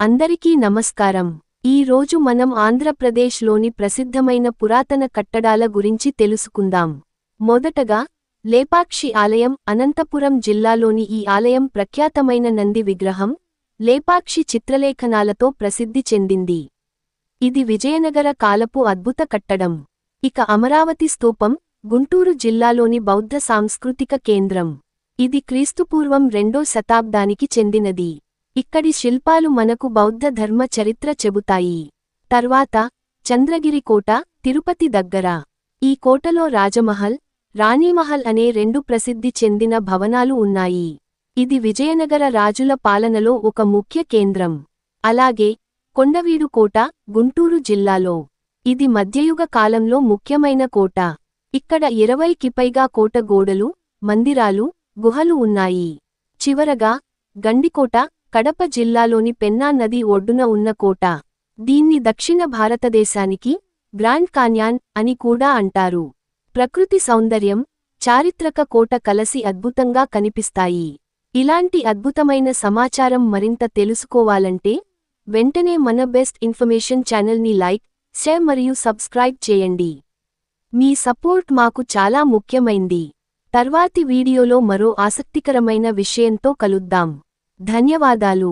అందరికీ నమస్కారం. ఈ రోజు మనం ఆంధ్రప్రదేశ్లోని ప్రసిద్ధమైన పురాతన కట్టడాల గురించి తెలుసుకుందాం. మొదటగా లేపాక్షి ఆలయం అనంతపురం జిల్లాలోని ఈ ఆలయం ప్రఖ్యాతమైన నంది విగ్రహం లేపాక్షి చిత్రలేఖనాలతో ప్రసిద్ధి చెందింది. ఇది విజయనగర కాలపు అద్భుత కట్టడం. ఇక అమరావతి స్తూపం గుంటూరు జిల్లాలోని బౌద్ధ సాంస్కృతిక కేంద్రం. ఇది క్రీస్తుపూర్వం రెండో శతాబ్దానికి చెందినది. ఇక్కడి శిల్పాలు మనకు బౌద్ధ ధర్మ చరిత్ర చెబుతాయి. తర్వాత చంద్రగిరి కోట తిరుపతి దగ్గర. ఈ కోటలో రాజమహల్ రాణీమహల్ అనే రెండు ప్రసిద్ధి చెందిన భవనాలు ఉన్నాయి. ఇది విజయనగర రాజుల పాలనలో ఒక ముఖ్య కేంద్రం. అలాగే కొండవీడు కోట గుంటూరు జిల్లాలో. ఇది మధ్యయుగ కాలంలో ముఖ్యమైన కోట. ఇక్కడ ఇరవైకి పైగా కోట గోడలు మందిరాలు గుహలు ఉన్నాయి. చివరగా గండికోట కడప జిల్లాలోని పెన్నా నది ఒడ్డున ఉన్న కోట. దీన్ని దక్షిణ భారతదేశానికి గ్రాండ్ కాన్యాన్ అని కూడా అంటారు. ప్రకృతి సౌందర్యం చారిత్రక కోట కలసి అద్భుతంగా కనిపిస్తాయి. ఇలాంటి అద్భుతమైన సమాచారం మరింత తెలుసుకోవాలంటే వెంటనే మన బెస్ట్ ఇన్ఫర్మేషన్ ఛానల్ని లైక్ షేర్ మరియు సబ్స్క్రైబ్ చేయండి. మీ సపోర్ట్ మాకు చాలా ముఖ్యమైంది. తర్వాతి వీడియోలో మరో ఆసక్తికరమైన విషయంతో కలుద్దాం. ధన్యవాదాలు.